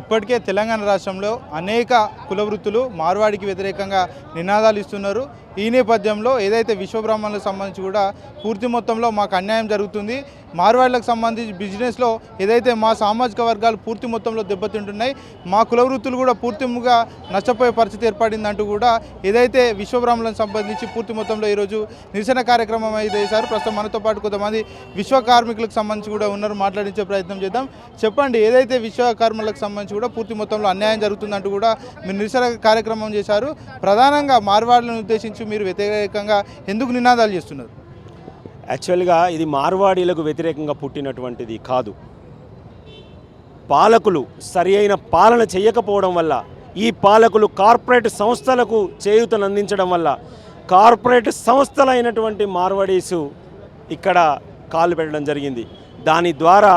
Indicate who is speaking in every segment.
Speaker 1: ఇప్పటికే తెలంగాణ రాష్ట్రంలో అనేక కులవృత్తులు మార్వాడికి వ్యతిరేకంగా నినాదాలు ఇస్తున్నారు. ఈ నేపథ్యంలో ఏదైతే విశ్వబ్రాహ్మణులకు సంబంధించి కూడా పూర్తి మొత్తంలో మాకు అన్యాయం జరుగుతుంది. మార్వాడులకు సంబంధించి బిజినెస్లో ఏదైతే మా సామాజిక వర్గాలు పూర్తి మొత్తంలో దెబ్బతింటున్నాయి మా కుల వృత్తులు కూడా పూర్తిగా నష్టపోయే పరిస్థితి ఏర్పడిందంటూ కూడా ఏదైతే విశ్వబ్రాహ్మణులకు సంబంధించి పూర్తి మొత్తంలో ఈరోజు నిరసన కార్యక్రమం అయితే చేశారు. ప్రస్తుతం మనతో పాటు కొంతమంది విశ్వ కార్మికులకు సంబంధించి కూడా ఉన్నారు. మాట్లాడించే ప్రయత్నం చేద్దాం. చెప్పండి ఏదైతే విశ్వకర్మలకు సంబంధించి కూడా పూర్తి మొత్తంలో అన్యాయం జరుగుతుందంటూ కూడా మీరు నిరసన కార్యక్రమం చేశారు. ప్రధానంగా మార్వాడులను ఉద్దేశించి మీరు వ్యతిరేకంగా ఎందుకు నినాదాలు చేస్తున్నారు?
Speaker 2: యాక్చువల్గా ఇది మార్వాడీలకు వ్యతిరేకంగా పుట్టినటువంటిది కాదు. పాలకులు సరి అయిన పాలన చేయకపోవడం వల్ల ఈ పాలకులు కార్పొరేట్ సంస్థలకు చేయూతను అందించడం వల్ల కార్పొరేట్ సంస్థలైనటువంటి మార్వాడీసు ఇక్కడ కాలు పెట్టడం జరిగింది. దాని ద్వారా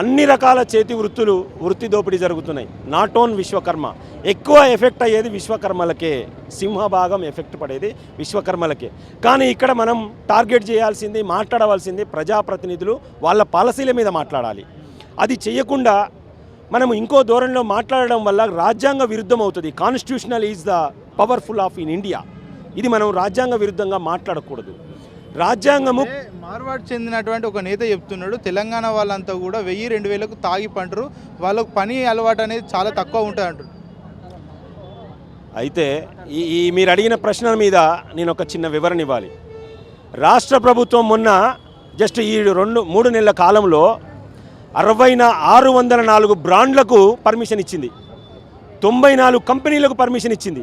Speaker 2: అన్ని రకాల చేతి వృత్తులు వృత్తి దోపిడీ జరుగుతున్నాయి. Not own Vishwakarma. ఎక్కువ ఎఫెక్ట్ అయ్యేది విశ్వకర్మలకే. సింహభాగం ఎఫెక్ట్ పడేది విశ్వకర్మలకే. కానీ ఇక్కడ మనం టార్గెట్ చేయాల్సింది మాట్లాడవలసింది ప్రజాప్రతినిధులు వాళ్ళ పాలసీల మీద మాట్లాడాలి. అది చేయకుండా మనం ఇంకో ధోరణిలో మాట్లాడడం వల్ల రాజ్యాంగ విరుద్ధం అవుతుంది. Constitutional is the powerful of in India ఇది మనం రాజ్యాంగ విరుద్ధంగా మాట్లాడకూడదు. రాజ్యాంగము
Speaker 1: మార్వాడ్ చెందినటువంటి ఒక నేత చెప్తున్నాడు తెలంగాణ వాళ్ళంతా కూడా వెయ్యి రెండు వేలకు తాగి పంటరు వాళ్ళకు పని అలవాటు అనేది చాలా తక్కువ ఉంటుంది అంటారు
Speaker 2: అయితే ఈ ఈ మీరు అడిగిన ప్రశ్నల మీద నేను ఒక చిన్న వివరణ ఇవ్వాలి. రాష్ట్ర ప్రభుత్వం మొన్న జస్ట్ ఈ రెండు మూడు నెలల కాలంలో అరవై ఆరు వందల నాలుగు బ్రాండ్లకు పర్మిషన్ ఇచ్చింది. తొంభై నాలుగు కంపెనీలకు పర్మిషన్ ఇచ్చింది.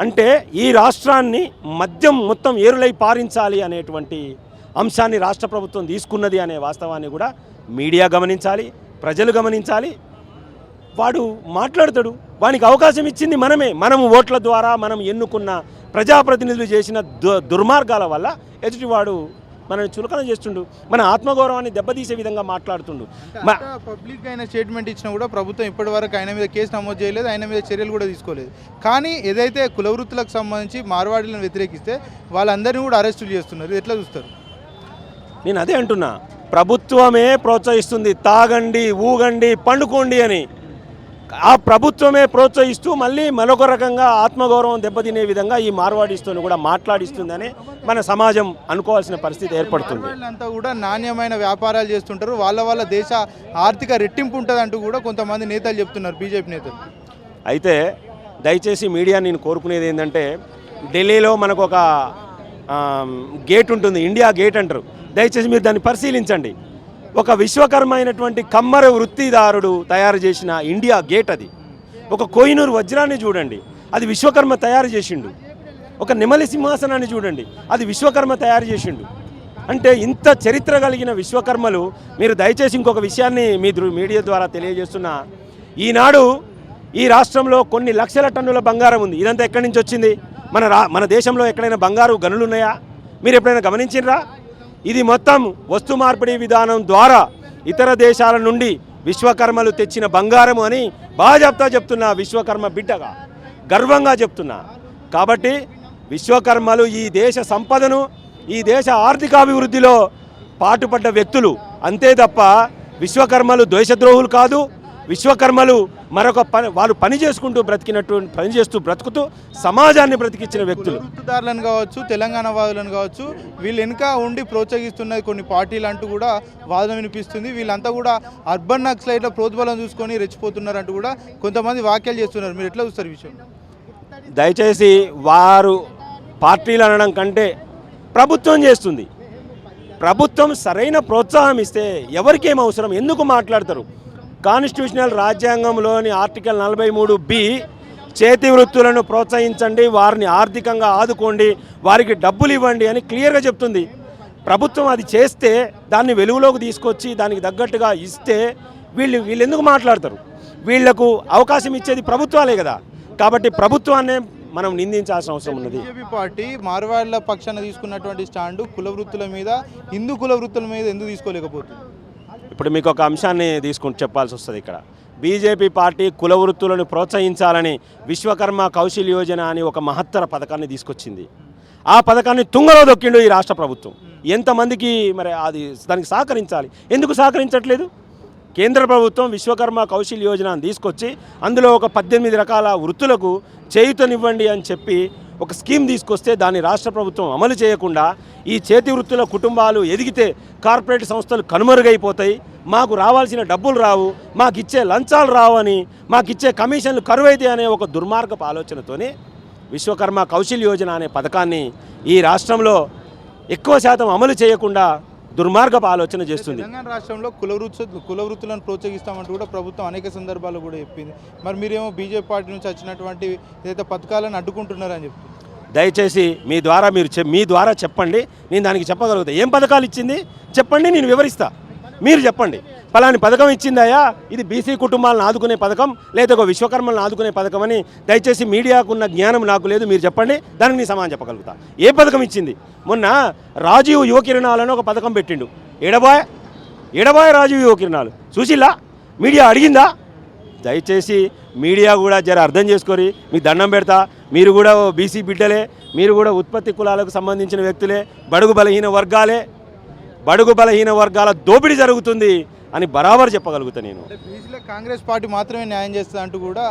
Speaker 2: అంటే ఈ రాష్ట్రాన్ని మద్యం మొత్తం ఏరులై పారించాలి అనేటువంటి అంశాన్ని రాష్ట్ర ప్రభుత్వం తీసుకున్నది అనే వాస్తవాన్ని కూడా మీడియా గమనించాలి ప్రజలు గమనించాలి. వాడు మాట్లాడతాడు వానికి అవకాశం ఇచ్చింది మనమే. మనం ఓట్ల ద్వారా మనం ఎన్నుకున్న ప్రజాప్రతినిధులు చేసిన దు దుర్మార్గాల వల్ల ఎదుటివాడు మనల్ని చులకన చేస్తుండు. మన ఆత్మగౌరవాన్ని దెబ్బతీసే విధంగా మాట్లాడుతుండు.
Speaker 1: పబ్లిక్ అయిన స్టేట్మెంట్ ఇచ్చినా కూడా ప్రభుత్వం ఇప్పటివరకు ఆయన మీద కేసు నమోదు చేయలేదు ఆయన మీద చర్యలు కూడా తీసుకోలేదు. కానీ ఏదైతే కుల వృత్తులకు సంబంధించి మార్వాడీలను వ్యతిరేకిస్తే వాళ్ళందరినీ కూడా అరెస్టులు చేస్తున్నారు. ఎట్లా చూస్తారు?
Speaker 2: నేను అదే అంటున్నా. ప్రభుత్వమే ప్రోత్సహిస్తుంది. తాగండి ఊగండి పండుకోండి అని. ఆ ప్రభుత్వమే ప్రోత్సహిస్తూ మళ్ళీ మరొక రకంగా ఆత్మగౌరవం దెబ్బతినే విధంగా ఈ మార్వాడిస్తూని కూడా మాట్లాడిస్తుందని మన సమాజం అనుకోవాల్సిన పరిస్థితి ఏర్పడుతుంది.
Speaker 1: అంతా కూడా నాణ్యమైన వ్యాపారాలు చేస్తుంటారు. వాళ్ళ వాళ్ళ దేశ ఆర్థిక రెట్టింపు ఉంటుంది అంటూ కూడా కొంతమంది నేతలు చెప్తున్నారు బీజేపీ నేతలు.
Speaker 2: అయితే దయచేసి మీడియా నేను కోరుకునేది ఏంటంటే ఢిల్లీలో మనకు ఒక గేట్ ఉంటుంది ఇండియా గేట్ అంటారు. దయచేసి మీరు దాన్ని పరిశీలించండి. ఒక విశ్వకర్మ అయినటువంటి కమ్మర వృత్తిదారుడు తయారు చేసిన ఇండియా గేట్ అది. ఒక కోహినూరు వజ్రాన్ని చూడండి అది విశ్వకర్మ తయారు చేసిండు. ఒక నెమలి సింహాసనాన్ని చూడండి అది విశ్వకర్మ తయారు చేసిండు. అంటే ఇంత చరిత్ర కలిగిన విశ్వకర్మలు మీరు దయచేసి ఇంకొక విషయాన్ని మీ మీడియా ద్వారా తెలియజేస్తున్నా. ఈనాడు ఈ రాష్ట్రంలో కొన్ని లక్షల టన్నుల బంగారం ఉంది. ఇదంతా ఎక్కడి నుంచి వచ్చింది? మన రా మన దేశంలో ఎక్కడైనా బంగారు గనులు ఉన్నాయా? మీరు ఎప్పుడైనా గమనించినరా ఇది మొత్తం వస్తు మార్పిడి విధానం ద్వారా ఇతర దేశాల నుండి విశ్వకర్మలు తెచ్చిన బంగారము అని బాజాప్తా చెప్తున్నా విశ్వకర్మ బిడ్డగా గర్వంగా చెప్తున్నా. కాబట్టి విశ్వకర్మలు ఈ దేశ సంపదను ఈ దేశ ఆర్థికాభివృద్ధిలో పాటుపడ్డ వ్యక్తులు. అంతే తప్ప విశ్వకర్మలు ద్వేషద్రోహులు కాదు విశ్వకర్మలు మరొక పని వాళ్ళు పని చేసుకుంటూ బ్రతికినట్టు పని చేస్తూ బ్రతుకుతూ సమాజాన్ని బ్రతికించిన వ్యక్తులు.
Speaker 1: వృత్తిదారులను కావచ్చు తెలంగాణ వాదులను కావచ్చు వీళ్ళు వెనుక ఉండి ప్రోత్సహిస్తున్నది కొన్ని పార్టీలు అంటూ కూడా వాదన వినిపిస్తుంది. వీళ్ళంతా కూడా అర్బన్ నక్సలైట్ల ప్రోద్బలం చూసుకొని రెచ్చిపోతున్నారంటూ కూడా కొంతమంది వ్యాఖ్యలు చేస్తున్నారు. మీరు ఎట్లా చూస్తారు విషయం?
Speaker 2: దయచేసి వారు పార్టీలు అనడం కంటే ప్రభుత్వం చేస్తుంది. ప్రభుత్వం సరైన ప్రోత్సాహం ఇస్తే ఎవరికేం అవసరం? ఎందుకు మాట్లాడతారు? కాన్స్టిట్యూషనల్ రాజ్యాంగంలోని ఆర్టికల్ నలభై మూడు బి చేతి వృత్తులను ప్రోత్సహించండి వారిని ఆర్థికంగా ఆదుకోండి వారికి డబ్బులు ఇవ్వండి అని క్లియర్గా చెప్తుంది. ప్రభుత్వం అది చేస్తే దాన్ని వెలుగులోకి తీసుకొచ్చి దానికి తగ్గట్టుగా ఇస్తే వీళ్ళు వీళ్ళు ఎందుకు మాట్లాడతారు? వీళ్ళకు అవకాశం ఇచ్చేది ప్రభుత్వాలే కదా. కాబట్టి ప్రభుత్వాన్నే మనం నిందించాల్సిన అవసరం ఉన్నది.
Speaker 1: బీజేపీ పార్టీ మార్వాడ్ల పక్షాన తీసుకున్నటువంటి స్టాండు కుల వృత్తుల మీద హిందూ కుల వృత్తుల మీద ఎందుకు తీసుకోలేకపోతుంది?
Speaker 2: ఇప్పుడు మీకు ఒక అంశాన్ని తీసుకుని చెప్పాల్సి వస్తుంది ఇక్కడ. బీజేపీ పార్టీ కుల వృత్తులను ప్రోత్సహించాలని విశ్వకర్మ కౌశల్ యోజన అని ఒక మహత్తర పథకాన్ని తీసుకొచ్చింది. ఆ పథకాన్ని తుంగలో దొక్కిండు ఈ రాష్ట్ర ప్రభుత్వం. ఎంతమందికి మరి అది దానికి సహకరించాలి? ఎందుకు సహకరించట్లేదు? కేంద్ర ప్రభుత్వం విశ్వకర్మ కౌశల్ యోజనను తీసుకొచ్చి అందులో ఒక పద్దెనిమిది రకాల వృత్తులకు చేయుతనివ్వండి అని చెప్పి ఒక స్కీమ్ తీసుకొస్తే దాన్ని రాష్ట్ర ప్రభుత్వం అమలు చేయకుండా ఈ చేతి వృత్తుల కుటుంబాలు ఎదిగితే కార్పొరేట్ సంస్థలు కనుమరుగైపోతాయి. మాకు రావాల్సిన డబ్బులు రావు. మాకు ఇచ్చే లంచాలు రావు అని మాకు ఇచ్చే కమిషన్లు కరువైతే అనే ఒక దుర్మార్గపు ఆలోచనతోనే విశ్వకర్మ కౌశల్ యోజన అనే పథకాన్ని ఈ రాష్ట్రంలో ఎక్కువ శాతం అమలు చేయకుండా దుర్మార్గపు ఆలోచన చేస్తుంది.
Speaker 1: తెలంగాణ రాష్ట్రంలో కుల కులవృత్తులను ప్రోత్సహిస్తామంటూ కూడా ప్రభుత్వం అనేక సందర్భాల్లో కూడా చెప్పింది. మరి మీరేమో బీజేపీ పార్టీ నుంచి వచ్చినటువంటి ఏదైతే పథకాలను అడ్డుకుంటున్నారని చెప్తుంది
Speaker 2: దయచేసి మీ ద్వారా మీరు చె- మీ ద్వారా చెప్పండి. నేను దానికి చెప్పగలుగుతా. ఏం పథకాలు ఇచ్చింది? చెప్పండి నేను వివరిస్తా. మీరు చెప్పండి. పలాని పథకం ఇచ్చిందయ్యా. ఇది బీసీ కుటుంబాలను ఆదుకునే పథకం లేదా ఒక విశ్వకర్మలను ఆదుకునే పథకం అని దయచేసి మీడియాకున్న జ్ఞానం నాకు లేదు. మీరు చెప్పండి. దానికి నేను సమాధానం చెప్పగలుగుతా. ఏ పథకం ఇచ్చింది? మొన్న రాజీవ్ యువ కిరణాలను ఒక పథకం పెట్టిండు. ఎడబాయ్ ఎడబాయ్ రాజీవ్ యువ కిరణాలు? మీడియా అడిగిందా? దయచేసి మీడియా కూడా జర అర్థం చేసుకొని మీకు దండం పెడతా. మీరు కూడా ఓ బీసీ బిడ్డలే మీరు కూడా ఉత్పత్తి కులాలకు సంబంధించిన వ్యక్తులే బడుగు బలహీన వర్గాలే బడుగు బలహీన వర్గాల దోపిడీ జరుగుతుంది అని బరాబర్ చెప్పగలుగుతా నేను.
Speaker 1: బీసీలో కాంగ్రెస్ పార్టీ మాత్రమే న్యాయం చేస్తుంది అంటూ కూడా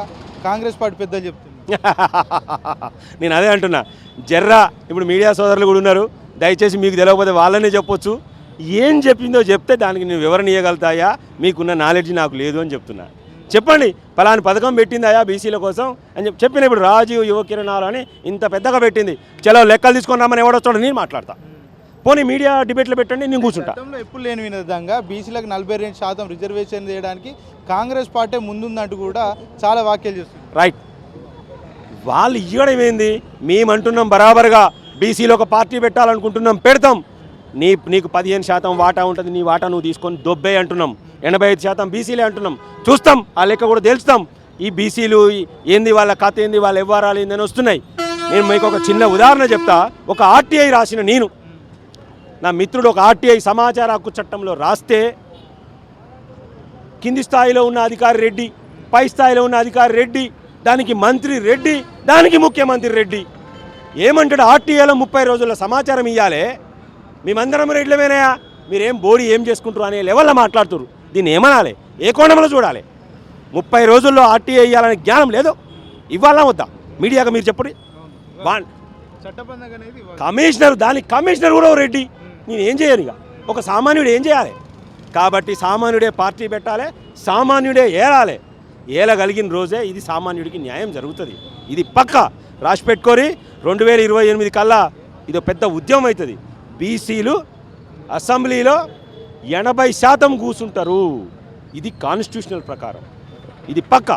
Speaker 1: కాంగ్రెస్ పార్టీ పెద్దలు చెప్తుంది
Speaker 2: నేను అదే అంటున్నా. జర్రా ఇప్పుడు మీడియా సోదరులు కూడా ఉన్నారు. దయచేసి మీకు తెలియకపోతే వాళ్ళనే చెప్పొచ్చు. ఏం చెప్పిందో చెప్తే దానికి నేను వివరణ ఇవ్వగలుగుతాయా మీకున్న నాలెడ్జ్ నాకు లేదు అని చెప్తున్నా. చెప్పండి పలాని పథకం పెట్టిందాయా బీసీల కోసం అని చెప్పి చెప్పిన ఇప్పుడు రాజీవ్ యువ కిరణాలు అని ఇంత పెద్దగా పెట్టింది. చలో లెక్కలు తీసుకొని రమ్మని ఎవడొస్తాడో నేను మాట్లాడతా. పోనీ మీడియా డిబేట్లో పెట్టండి నేను కూర్చుంటా.
Speaker 1: గతంలో ఎప్పుడు లేని విధంగా బీసీలకు నలభై రెండు శాతం రిజర్వేషన్ చేయడానికి కాంగ్రెస్ పార్టీ ముందుందంటూ కూడా చాలా వ్యాఖ్యలు చేస్తుంది.
Speaker 2: రైట్ వాళ్ళు ఇవ్వడం ఏంది? మేమంటున్నాం బరాబర్గా. బీసీలో ఒక పార్టీ పెట్టాలనుకుంటున్నాం పెడతాం. నీ నీకు పదిహేను శాతం వాటా ఉంటుంది నీ వాటా నువ్వు తీసుకొని దొబ్బే అంటున్నాం. ఎనభై ఐదు శాతం బీసీలే అంటున్నాం. చూస్తాం ఆ లెక్క కూడా తెలుస్తాం ఈ బీసీలు ఏంది వాళ్ళ కథ ఏంది వాళ్ళ వ్యవహారాలు ఏందని వస్తున్నాయి. నేను మీకు ఒక చిన్న ఉదాహరణ చెప్తా. ఒక ఆర్టీఐ రాసిన నేను. నా మిత్రుడు ఒక ఆర్టీఐ సమాచార హక్కు చట్టంలో రాస్తే కింది స్థాయిలో ఉన్న అధికారి రెడ్డి పై స్థాయిలో ఉన్న అధికారి రెడ్డి దానికి మంత్రి రెడ్డి దానికి ముఖ్యమంత్రి రెడ్డి. ఏమంటాడు? ఆర్టీఐలో ముప్పై రోజుల సమాచారం ఇవ్వాలి మేమందరం రెడ్లమేనాయా మీరేం బోడీ ఏం చేసుకుంటారు అనే లెవెల్లో మాట్లాడుతున్నారు దీన్ని ఏమనాలి? ఏ కోణంలో చూడాలి? ముప్పై రోజుల్లో ఆర్టీఏ ఇవ్వాలనే జ్ఞానం లేదు. ఇవ్వాలా వద్దా? మీడియాగా మీరు చెప్పండి. కమిషనర్ దానికి కమిషనర్ కూడా రెడ్డి. నేను ఏం చేయను ఇక. ఒక సామాన్యుడు ఏం చేయాలి? కాబట్టి సామాన్యుడే పార్టీ పెట్టాలి సామాన్యుడే ఏలాలి. ఏలగలిగిన రోజే ఇది సామాన్యుడికి న్యాయం జరుగుతుంది. ఇది పక్క. రాసి పెట్టుకొని రెండు వేల ఇరవై ఎనిమిది కల్లా ఇది పెద్ద ఉద్యమం అవుతుంది. బీసీలు అసెంబ్లీలో ఎనభై శాతం కూసుంటారు. ఇది కాన్స్టిట్యూషనల్ ప్రకారం. ఇది పక్క.